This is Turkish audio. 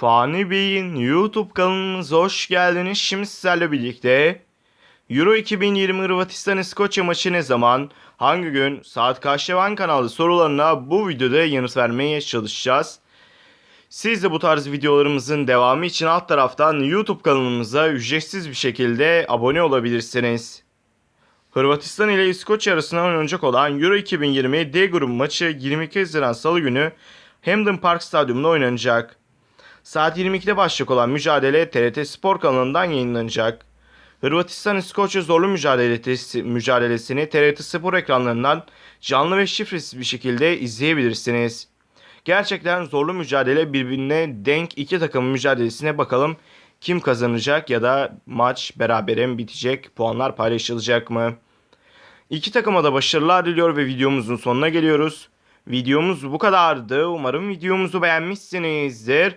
Fani Bey'in YouTube kanalımıza hoş geldiniz. Şimdi sizlerle birlikte Euro 2020 Hırvatistan İskoçya maçı ne zaman, hangi gün, saat kaçta Van kanalı sorularına bu videoda yanıt vermeye çalışacağız. Siz de bu tarz videolarımızın devamı için alt taraftan YouTube kanalımıza ücretsiz bir şekilde abone olabilirsiniz. Hırvatistan ile İskoçya arasında oynanacak olan Euro 2020 D grubu maçı 22 Haziran Salı günü Hampden Park Stadyumunda oynanacak. Saat 22'de başlayacak olan mücadele TRT Spor kanalından yayınlanacak. Hırvatistan-İskoçya zorlu mücadelesi, mücadelesini TRT Spor ekranlarından canlı ve şifresiz bir şekilde izleyebilirsiniz. Gerçekten zorlu mücadele birbirine denk iki takımın mücadelesine bakalım kim kazanacak ya da maç berabere mi bitecek, puanlar paylaşılacak mı? İki takıma da başarılar diliyor ve videomuzun sonuna geliyoruz. Videomuz bu kadardı. Umarım videomuzu beğenmişsinizdir.